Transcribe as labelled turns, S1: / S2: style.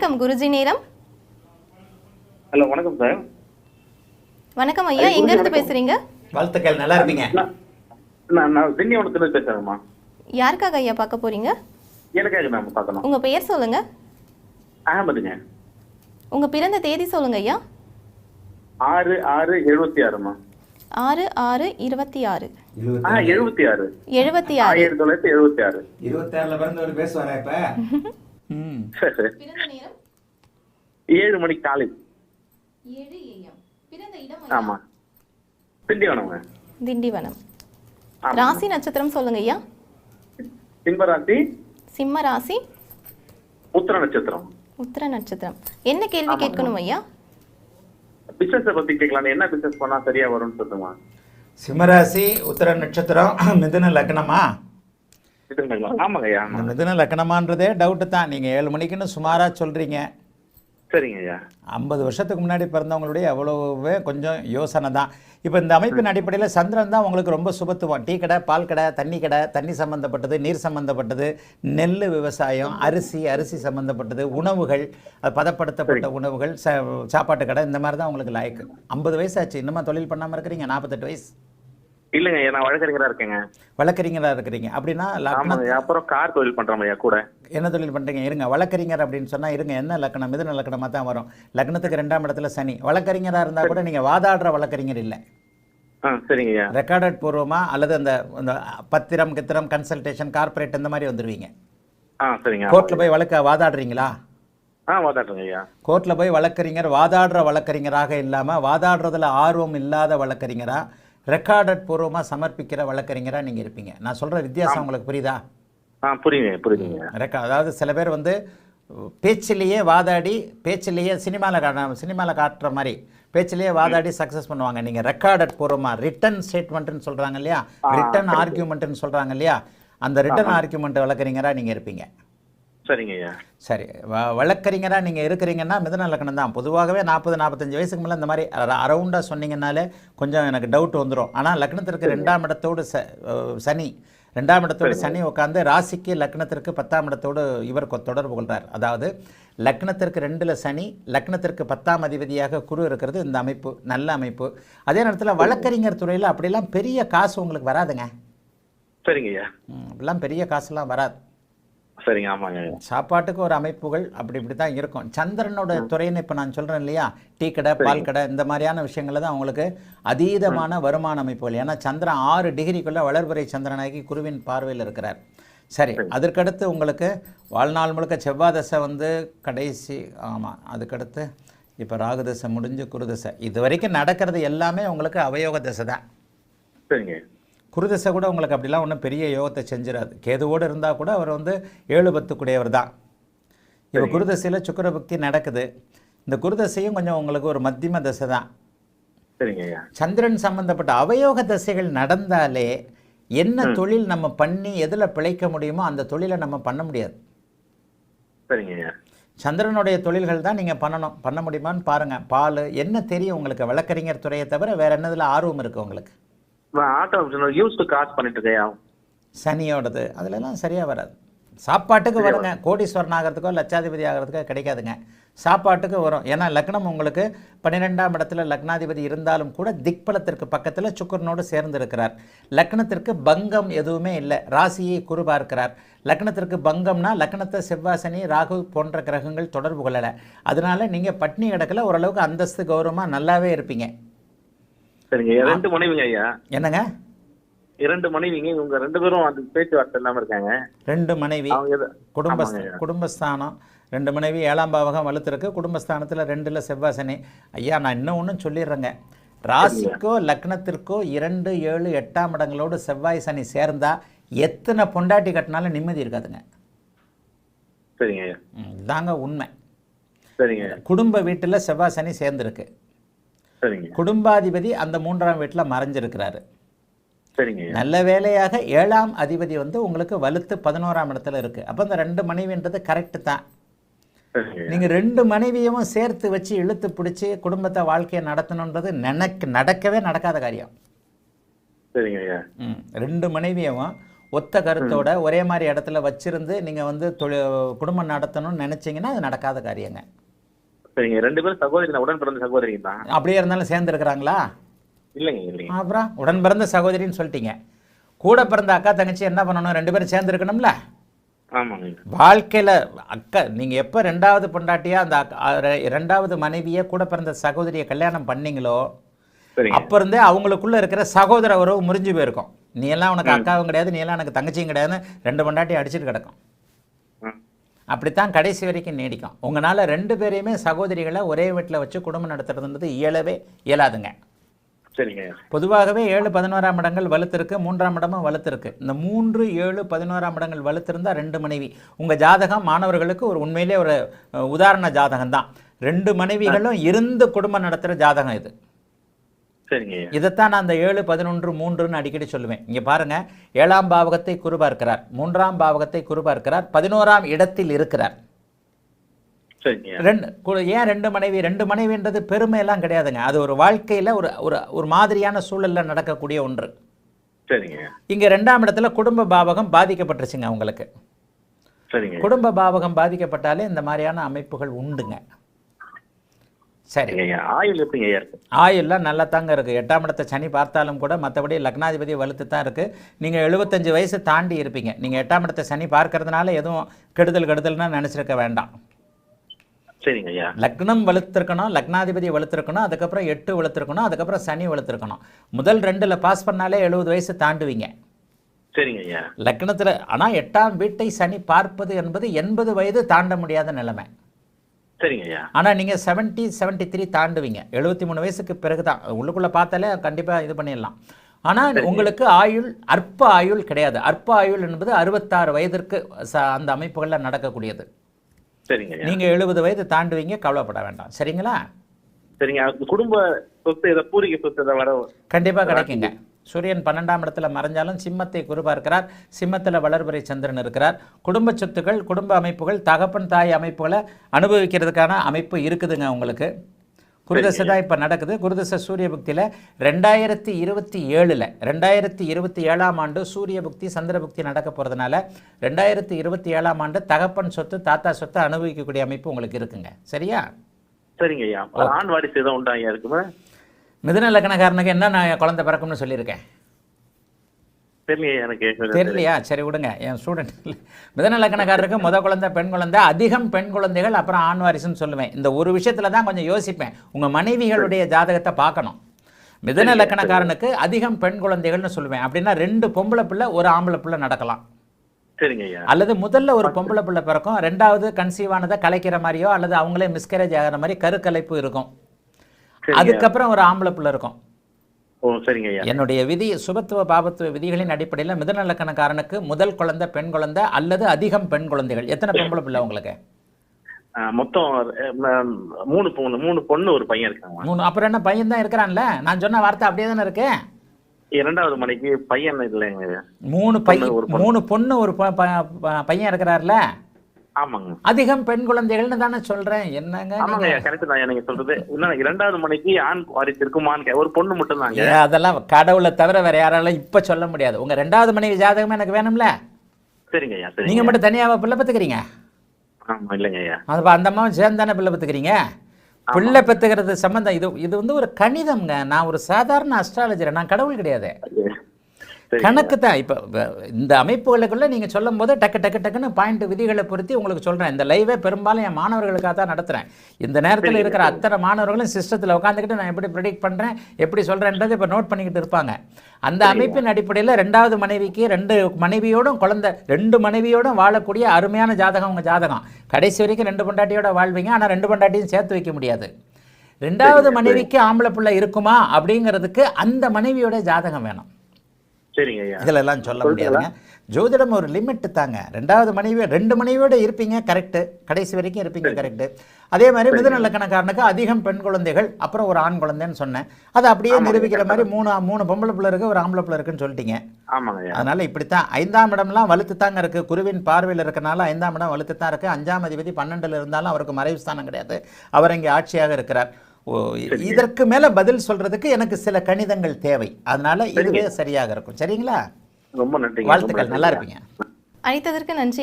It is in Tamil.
S1: வணக்கம் குருஜி நேரம்.
S2: ஹலோ வணக்கம் சார்.
S1: வணக்கம் ஐயா எங்க இருந்து பேசுறீங்க?
S3: வாழ்த்துக்கள் நல்லா இருப்பீங்க.
S2: நான் நான் திண்டிவனத்துல பேசுறேம்மா
S1: யாருக்காக ஐயா பார்க்க போறீங்க?
S2: எனக்காக மேம் பார்க்கணும்.
S1: உங்க பெயர் சொல்லுங்க.
S2: அகமதுங்க.
S1: உங்க பிறந்த தேதி சொல்லுங்க ஐயா.
S2: ஆறு ஆறு எழுபத்தி ஆறுமா.
S1: ஆறு ஆறு இருபத்தி ஆறு.
S2: எழுபத்தி ஆறு.
S1: எழுபத்தி ஆறு.
S2: ஆயிரத்தி தொள்ளாயிரத்தி எழுபத்தி ஆறு.
S3: இருபத்தாறுல பிறந்தவர் பேசுவாரா இப்ப.
S1: பிறந்த
S2: ஏழு மணி காலை. ஆமா.
S1: திண்டிவனம்.
S2: ஆமா.
S1: ராசி நட்சத்திரம் சொல்லுங்க ஐயா.
S2: சிம்மராசி
S1: சிம்ம ராசி.
S2: உத்திர நட்சத்திரம்.
S1: உத்திர நட்சத்திரம். என்ன கேள்வி கேட்கணும் ஐயா?
S2: பிசினஸ் பத்தி கேட்கலாம். என்ன பிசினஸ் பண்ணா சரியா வரும்னு சொல்லுமா?
S3: சிம்மராசி உத்தர நட்சத்திரம் மிதுன லக்னமா? மிதுன லக்னமான்றதே டவுட்டு தான். நீங்கள் ஏழு மணிக்குன்னு சுமாராக சொல்கிறீங்க
S2: சரிங்க ஐயா
S3: ஐம்பது வருஷத்துக்கு முன்னாடி பிறந்தவங்களுடைய அவ்வளோவே கொஞ்சம் யோசனை தான். இப்போ இந்த அமைப்பின் அடிப்படையில் சந்திரன் தான் உங்களுக்கு ரொம்ப சுபத்துவம். டீ கடை பால் கடை தண்ணி கடை தண்ணி சம்மந்தப்பட்டது நீர் சம்மந்தப்பட்டது நெல் விவசாயம் அரிசி அரிசி சம்மந்தப்பட்டது உணவுகள் பதப்படுத்தப்பட்ட உணவுகள் ச சாப்பாட்டு கடை இந்த மாதிரி தான் உங்களுக்கு லாய்க்கு. ஐம்பது வயசாச்சு இன்னுமா தொழில் பண்ணாமல் இருக்கிறீங்க? நாற்பத்தெட்டு வயசு.
S2: இல்லைங்க நான் வழக்கறிஞரா இருக்கேங்க.
S3: வழக்கறிஞராக இருக்கிறீங்க. அப்படின்னா
S2: ஆமாங்க அப்புறம் கார் தொழில் பண்றோம் ஐயா கூட.
S3: என்ன தொழில் பண்ணுறீங்க இருங்க வழக்கறிஞர் அப்படின்னு சொன்னால் இருங்க என்ன லக்கணம்? மிதுன லக்கணமாக தான் வரும். லக்னத்துக்கு ரெண்டாம் இடத்துல சனி. வழக்கறிஞராக இருந்தால் கூட நீங்கள் வாதாடுற வழக்கறிஞர் இல்லை.
S2: சரிங்க
S3: ரெக்கார்டட் பூர்வமாக அல்லது அந்த பத்திரம் கித்திரம் கன்சல்டேஷன் கார்ப்பரேட் இந்த மாதிரி
S2: சரிங்க.
S3: கோர்ட்டில் போய் வழக்க வாதாடுறீங்களா? கோர்ட்டில் போய் வழக்கறிஞர் வாதாடுற வழக்கறிஞராக இல்லாமல் வாதாடுறதுல ஆர்வம் இல்லாத வழக்கறிஞராக ரெக்கார்டட் பூர்வமாக சமர்ப்பிக்கிற வழக்கறிஞராக நீங்கள் இருப்பீங்க. நான் சொல்கிற வித்தியாசம் உங்களுக்கு புரியுதா?
S2: ஆ புரியுங்க புரியுதுங்க.
S3: ரெக்கா அதாவது சில பேர் வந்து பேச்சிலேயே வாதாடி பேச்சிலேயே சினிமாவில் காட்ட சினிமாவில் காட்டுற மாதிரி பேச்சிலேயே வாதாடி சக்ஸஸ் பண்ணுவாங்க. நீங்கள் ரெக்கார்டட் பூர்வமாக ரிட்டன் ஸ்டேட்மெண்ட்னு சொல்கிறாங்க இல்லையா? ரிட்டன் ஆர்கியூமெண்ட்னு சொல்கிறாங்க இல்லையா? அந்த ரிட்டன் ஆர்கியூமெண்ட் வழக்கறிஞராக நீங்கள் இருப்பீங்க.
S2: சரிங்க ஐயா
S3: சரி வ வழக்கறிஞராக நீங்கள் இருக்கிறீங்கன்னா மிதன லக்கணம் தான். பொதுவாகவே நாற்பது நாற்பத்தஞ்சு வயசுக்கு மேலே இந்த மாதிரி அரவுண்டாக சொன்னீங்கன்னாலே கொஞ்சம் எனக்கு டவுட் வந்துடும் ஆனால் லக்னத்திற்கு ரெண்டாம் இடத்தோடு ச சனி ரெண்டாம் இடத்தோடு சனி உட்காந்து ராசிக்கு லக்னத்திற்கு பத்தாம் இடத்தோடு இவர் தொடர்பு கொள்கிறார் அதாவது லக்னத்திற்கு ரெண்டில் சனி லக்னத்திற்கு பத்தாம் அதிபதியாக குரு இருக்கிறது இந்த அமைப்பு நல்ல அமைப்பு. அதே நேரத்தில் வழக்கறிஞர் துறையில் அப்படிலாம் பெரிய காசு உங்களுக்கு வராதுங்க.
S2: சரிங்க ஐயா
S3: ம், அப்படிலாம் பெரிய காசுலாம் வராது.
S2: சரிங்க ஆமாங்க.
S3: சாப்பாட்டுக்கு ஒரு அமைப்புகள் அப்படி இப்படி தான் இருக்கும். சந்திரனோட துறைன்னு இப்போ நான் சொல்கிறேன் இல்லையா? டீ கடை பால் கடை இந்த மாதிரியான விஷயங்கள் தான் அவங்களுக்கு அதீதமான வருமான அமைப்புகள் ஏன்னா சந்திரன் ஆறு டிகிரிக்குள்ளே வளர்பிறை சந்திரனாகி குருவின் பார்வையில் இருக்கிறார். சரி அதற்கடுத்து உங்களுக்கு வாழ்நாள் முழுக்க செவ்வாய் தசை வந்து கடைசி ஆமாம் அதுக்கடுத்து இப்போ ராகு தசை முடிஞ்சு குரு தசை. இது வரைக்கும் நடக்கிறது எல்லாமே உங்களுக்கு அவயோக தசை தான்.
S2: சரிங்க.
S3: குருதசை கூட உங்களுக்கு அப்படிலாம் ஒன்றும் பெரிய யோகத்தை செஞ்சிடாது கேதுவோடு இருந்தால் கூட அவர் வந்து ஏழு பத்துக்குடையவர் தான். இப்போ குருதசையில் சுக்கிர பக்தி நடக்குது. இந்த குருதசையும் கொஞ்சம் உங்களுக்கு ஒரு மத்தியம தசை தான். சந்திரன் சம்பந்தப்பட்ட அவயோக தசைகள் நடந்தாலே என்ன தொழில் நம்ம பண்ணி எதில் பிழைக்க முடியுமோ அந்த தொழிலை நம்ம பண்ண முடியாது. சந்திரனுடைய தொழில்கள் தான் நீங்கள் பண்ணணும். பண்ண முடியுமான்னு பாருங்கள் பால் என்ன தெரியும் உங்களுக்கு? வழக்கறிஞர் துறையை தவிர வேறு என்னதில் ஆர்வம் இருக்குது உங்களுக்கு?
S2: ஆட்டோ யூஸ்டு காசு பண்ணிட்டு இருக்கேன் ஐயா
S3: சனியோடது. அதுலலாம் சரியாக வராது. சாப்பாட்டுக்கு வருங்க. கோடீஸ்வரன் ஆகிறதுக்கோ லட்சாதிபதி ஆகிறதுக்கோ கிடைக்காதுங்க. சாப்பாட்டுக்கு வரும். ஏன்னா லக்னம் உங்களுக்கு பன்னிரெண்டாம் இடத்துல லக்னாதிபதி இருந்தாலும் கூட திக்பலத்திற்கு பக்கத்தில் சுக்கரனோடு சேர்ந்து இருக்கிறார் லக்னத்திற்கு பங்கம் எதுவுமே இல்லை. ராசியை குரு பார்க்கிறார். லக்னத்திற்கு பங்கம்னா லக்னத்தை செவ்வாசனி ராகு போன்ற கிரகங்கள் தொடர்பு கொள்ளலை. அதனால நீங்கள் பட்னி கிடக்கல ஓரளவுக்கு அந்தஸ்து கௌரவமாக நல்லாவே இருப்பீங்க.
S2: சரிங்க. ரெண்டு மனைவிங்க ஐயா.
S3: என்னங்க?
S2: இரண்டு மனைவிங்க. இவங்க ரெண்டு பேரும் அந்த பேச்சுவார்த்தை இல்லாம இருக்காங்க.
S3: ரெண்டு மனைவி. குடும்ப. குடும்பஸ்தானம். ரெண்டு மனைவி ஏழாம் பாவகம் வலுத்திருக்கு. குடும்பஸ்தானத்தில் ரெண்டில் செவ்வாய் சனி. ஐயா நான் இன்னும் ஒன்றும் சொல்லிடுறேங்க. ராசிக்கோ லக்னத்திற்கோ இரண்டு ஏழு எட்டாம் இடங்களோடு செவ்வாய் சனி சேர்ந்தா எத்தனை பொண்டாட்டி கட்டினாலும் நிம்மதி இருக்காதுங்க.
S2: சரிங்க
S3: இதாங்க உண்மை.
S2: சரிங்க
S3: குடும்ப வீட்டில் செவ்வாய் சனி சேர்ந்துருக்கு.
S2: சரிங்க.
S3: குடும்பாதிபதி அந்த மூன்றாம் வீட்டில் மறைஞ்சிருக்கிறாரு.
S2: சரிங்க.
S3: நல்ல வேலையாக ஏழாம் அதிபதி வந்து உங்களுக்கு வலுத்து பதினோராம் இடத்துல இருக்குது அப்போ இந்த ரெண்டு மனைவின்றது கரெக்டு தான். நீங்கள் ரெண்டு மனைவியும் சேர்த்து வச்சு இழுத்து பிடிச்சி குடும்பத்தை வாழ்க்கையை நடத்தணுன்றது நினைக்க நடக்கவே நடக்காத காரியம். ரெண்டு மனைவியும் ஒத்த கருத்தோட ஒரே மாதிரி இடத்துல வச்சிருந்து நீங்க வந்து தொழில் குடும்பம் நடத்தணும்னு நினைச்சீங்கன்னா அது நடக்காத காரியங்க.
S2: சரிங்க. ரெண்டு பேரும் சகோதரி உடன் பிறந்த சகோதரிங்க தான்.
S3: அப்படியே இருந்தாலும் சேர்ந்து இருக்கிறாங்களா
S2: இல்லைங்க இல்லைங்க.
S3: அப்புறம் உடன் பிறந்த சகோதரின்னு சொல்லிட்டீங்க. கூட பிறந்த அக்கா தங்கச்சி என்ன பண்ணணும்? ரெண்டு பேரும் சேர்ந்து இருக்கணும்ல
S2: ஆமாங்க.
S3: வாழ்க்கையில் அக்கா நீங்கள் எப்போ ரெண்டாவது பொண்டாட்டியா அந்த ரெண்டாவது மனைவியை கூட பிறந்த சகோதரியை கல்யாணம் பண்ணீங்களோ அப்போ இருந்தே அவங்களுக்குள்ள இருக்கிற சகோதர உறவு முறிஞ்சு போயிருக்கும். நீ எல்லாம் உனக்கு அக்காவும் கிடையாது நீ எல்லாம் எனக்கு தங்கச்சியும் கிடையாதுன்னு ரெண்டு பொண்டாட்டி அடிச்சிட்டு கிடக்கும். அப்படித்தான் கடைசி வரைக்கும் நீடிக்கும். உங்களால் ரெண்டு பேரையுமே சகோதரிகளை ஒரே வீட்டில் வச்சு குடும்பம் நடத்துறதுன்றது இயலவே இயலாதுங்க.
S2: சரிங்க.
S3: பொதுவாகவே ஏழு பதினோராம் இடங்கள் வலுத்திருக்கு மூன்றாம் இடமும் வலுத்திருக்கு. இந்த மூன்று ஏழு பதினோராம் இடங்கள் வலுத்திருந்தா ரெண்டு மனைவி. உங்கள் ஜாதகம் மாணவர்களுக்கு ஒரு உண்மையிலே ஒரு உதாரண ஜாதகம் தான் ரெண்டு மனைவிகளும் இருந்து குடும்பம் நடத்துகிற ஜாதகம் இது. இதைத்தான் நான் அந்த ஏழு பதினொன்று மூன்றுன்னு அடிக்கடி சொல்லுவேன். இங்கே பாருங்க ஏழாம் பாவகத்தை குரு பார்க்கிறார் மூன்றாம் பாவகத்தை குரு பார்க்கிறார் பதினோராம் இடத்தில் இருக்கிறார். ரெண்டு ஏன் ரெண்டு மனைவி? ரெண்டு மனைவின்றது பெருமையெல்லாம் கிடையாதுங்க. அது ஒரு வாழ்க்கையில் ஒரு ஒரு ஒரு மாதிரியான சூழலில் நடக்கக்கூடிய ஒன்று.
S2: சரிங்க.
S3: இங்கே ரெண்டாம் இடத்துல குடும்ப பாவகம் பாதிக்கப்பட்டுருச்சுங்க அவங்களுக்கு. குடும்ப பாவகம் பாதிக்கப்பட்டாலே இந்த மாதிரியான அமைப்புகள் உண்டுங்க. சரி.
S2: எப்படிங்க ஐயா இருக்கு
S3: ஆயுள்லாம் நல்லா தாங்க இருக்குது எட்டாம் இடத்தை சனி பார்த்தாலும் கூட மற்றபடி லக்னாதிபதி வலுத்து தான் இருக்குது நீங்கள் எழுபத்தஞ்சு வயசு தாண்டி இருப்பீங்க. நீங்கள் எட்டாம் இடத்தை சனி பார்க்கறதுனால எதுவும் கெடுதல் கெடுதல்னு நினச்சிருக்க வேண்டாம்.
S2: சரிங்க
S3: லக்னம் வலுத்திருக்கணும் லக்னாதிபதி வலுத்திருக்கணும் அதுக்கப்புறம் எட்டு வலுத்திருக்கணும் அதுக்கப்புறம் சனி வலுத்திருக்கணும். முதல் ரெண்டில் பாஸ் பண்ணாலே எழுபது வயசு தாண்டுவீங்க.
S2: சரிங்க ஐயா.
S3: லக்னத்தில் ஆனால் எட்டாம் வீட்டை சனி பார்ப்பது என்பது எண்பது வயது தாண்ட முடியாத நிலைமை.
S2: சரிங்க
S3: ஆனால் நீங்கள் 70 73 த்ரீ தாண்டுவீங்க. எழுபத்தி மூணு வயசுக்கு பிறகு தான் உள்ளுக்குள்ளே பார்த்தாலே கண்டிப்பாக இது பண்ணிடலாம். ஆனால் உங்களுக்கு ஆயுள் அற்ப ஆயுள் கிடையாது. அற்ப ஆயுள் என்பது அறுபத்தாறு வயதிற்கு அந்த அமைப்புகளில் நடக்கக்கூடியது.
S2: சரிங்க ஐயா.
S3: நீங்கள் எழுபது வயது தாண்டுவீங்க கவலைப்பட வேண்டாம். சரிங்களா?
S2: சரிங்க குடும்ப சொத்து இதை பூர்வீக சொத்து வர
S3: கண்டிப்பாக கிடைக்குங்க. சூரியன் பன்னெண்டாம் இடத்துல மறைஞ்சாலும் சிம்மத்தை குரு பார்க்கிறார். சிம்மத்தில் வளர்பிறை சந்திரன் இருக்கிறார். குடும்ப சொத்துக்கள் குடும்ப அமைப்புகள் தகப்பன் தாய் அமைப்புகளை அனுபவிக்கிறதுக்கான அமைப்பு இருக்குதுங்க உங்களுக்கு. குருதசை தான் இப்போ நடக்குது. குருதசை சூரிய புக்தியில் ரெண்டாயிரத்தி இருபத்தி ஏழில் ரெண்டாயிரத்தி இருபத்தி ஏழாம் ஆண்டு சூரிய புக்தி சந்திர புக்தி நடக்க போகிறதுனால ரெண்டாயிரத்தி இருபத்தி ஏழாம் ஆண்டு தகப்பன் சொத்து தாத்தா சொத்து அனுபவிக்கக்கூடிய அமைப்பு உங்களுக்கு இருக்குங்க. சரியா?
S2: சரிங்க ஐயா ஆண் வாரிசு எதுவும் உண்டா ஐயா இருக்குமா?
S3: மிதுன லக்னக்காரனுக்கு என்ன நான் குழந்தை பிறக்கும்னு சொல்லியிருக்கேன்?
S2: தெரியலையே எனக்கு
S3: தெரியலையா? சரி விடுங்க. என் ஸ்டூடெண்ட் மிதன லக்கணக்காரருக்கு முத குழந்தை பெண் குழந்தை அதிகம் பெண் குழந்தைகள் அப்புறம் ஆண் வாரிசுன்னு சொல்லுவேன். இந்த ஒரு விஷயத்துல தான் கொஞ்சம் யோசிப்பேன். உங்க மனைவிகளுடைய ஜாதகத்தை பார்க்கணும். மிதன லக்கணக்காரனுக்கு அதிகம் பெண் குழந்தைகள்னு சொல்லுவேன். அப்படின்னா ரெண்டு பொம்பளை பிள்ளை ஒரு ஆம்பளை பிள்ளை நடக்கலாம். அல்லது முதல்ல ஒரு பொம்பளை பிள்ளை பிறக்கும். ரெண்டாவது கன்சீவ் ஆனதை கலைக்கிற மாதிரியோ அல்லது அவங்களே மிஸ்கரேஜ் ஆகிற மாதிரி கருக்கலைப்பு இருக்கும். அதுக்கப்புறம் ஒரு ஆம்பளை பிள்ளை இருக்கும்.
S2: ஓ சரிங்க ஐயா.
S3: என்னுடைய விதி சுபத்துவ பாபத்துவ விதிகளின் அடிப்படையில் மிதன லக்கணக்காரனுக்கு முதல் குழந்தை பெண் குழந்தை அல்லது அதிகம் பெண் குழந்தைகள். எத்தனை பொம்பளை பிள்ளை உங்களுக்கு?
S2: மொத்தம் மூணு பொண்ணு மூணு பொண்ணு ஒரு பையன் இருக்காங்க.
S3: மூணு அப்புறம் என்ன பையன் தான் இருக்கிறான்ல? நான் சொன்ன வார்த்தை அப்படியே தானே இருக்கு?
S2: இரண்டாவது மனைக்கு பையன் இல்லைங்க.
S3: மூணு பையன்
S2: ஒரு.
S3: மூணு பொண்ணு ஒரு பையன் இருக்கிறார்ல?
S2: ஆமாங்க.
S3: அதிகம் பெண் குழந்தைகள்னு தானே சொல்றேன். என்னங்க
S2: ஆமாங்க கரெக்ட் தான் நீங்க சொல்றது இன்னும் இரண்டாவது மனைக்கு ஆண் வாரிசு இருக்குமான்னு ஒரு பொண்ணு மட்டும் தாங்க
S3: அதெல்லாம் கடவுளை தவிர வேற யாராலும் இப்ப சொல்ல முடியாது. உங்க ரெண்டாவது மனைவி ஜாதகமே எனக்கு வேணும்ல?
S2: சரிங்க
S3: நீங்க மட்டும் தனியாவா பிள்ளை பெத்துக்கிறீங்க? அது அந்த அம்மாவும் சேர்ந்து தானே பிள்ளை பெற்றுக்கிறீங்க பிள்ளை பெற்றுக்கிறது சம்மந்தம் இது இது வந்து ஒரு கணிதம்ங்க. நான் ஒரு சாதாரண அஸ்ட்ராலஜர் நான் கடவுள் கிடையாது. கணக்கு தான். இப்போ இந்த அமைப்புகளுக்குள்ள நீங்கள் சொல்லும் போது டக்கு டக்கு டக்குன்னு பாயிண்ட் விதிகளை பொருத்தி உங்களுக்கு சொல்கிறேன் இந்த லைவே பெரும்பாலும் என் மாணவர்களுக்காக தான் நடத்துகிறேன் இந்த நேரத்தில் இருக்கிற அத்தனை மாணவர்களும் சிஸ்டத்தில் உட்காந்துக்கிட்டு நான் எப்படி ப்ரிடிக்ட் பண்ணுறேன் எப்படி சொல்கிறேன்றது இப்போ நோட் பண்ணிக்கிட்டு இருப்பாங்க. அந்த அமைப்பின் அடிப்படையில் ரெண்டாவது மனைவிக்கு ரெண்டு மனைவியோடும் குழந்தை ரெண்டு மனைவியோடும் வாழக்கூடிய அருமையான ஜாதகம் உங்கள் ஜாதகம். கடைசி வரைக்கும் ரெண்டு பொண்டாட்டியோட வாழ்வீங்க. ஆனால் ரெண்டு பொண்டாட்டியும் சேர்த்து வைக்க முடியாது. ரெண்டாவது மனைவிக்கு ஆம்பளை பிள்ளை இருக்குமா அப்படிங்கிறதுக்கு அந்த மனைவியோட ஜாதகம் வேணும்.
S2: சரிங்க ஐயா.
S3: இதுல எல்லாம் சொல்ல முடியாதுங்க. ஜோதிடம் ஒரு லிமிட் தாங்க. ரெண்டாவது மனைவி ரெண்டு மனைவியோட இருப்பீங்க கரெக்டு கடைசி வரைக்கும் இருப்பீங்க கரெக்டு அதே மாதிரி மிதுன லக்கணக்காரனுக்கு அதிகம் பெண் குழந்தைகள் அப்புறம் ஒரு ஆண் குழந்தைன்னு சொன்னேன். அதை அப்படியே நிரூபிக்கிற மாதிரி மூணு மூணு பொம்பளை பிள்ளை இருக்கு ஒரு ஆம்பளை பிள்ளை இருக்குன்னு சொல்லிட்டீங்க. அதனால இப்படித்தான். ஐந்தாம் இடம்லாம் வலுத்து தாங்க இருக்கு. குருவின் பார்வையில் இருக்கனால ஐந்தாம் இடம் வலுத்து தான் இருக்கு. அஞ்சாம் அதிபதி பன்னெண்டுல இருந்தாலும் அவருக்கு மறைவு ஸ்தானம் கிடையாது. அவர் இங்கே ஆட்சியாக இருக்கிறார். இதற்கு மேல பதில் சொல்றதுக்கு எனக்கு சில கணிதங்கள் தேவை. அதனால இதுவே சரியாக இருக்கும். சரிங்களா?
S2: ரொம்ப நன்றிங்க. ரொம்ப
S3: வாழ்த்துக்கள். நல்லா. இருப்பீங்க.
S1: அழைத்ததற்கு நன்றி.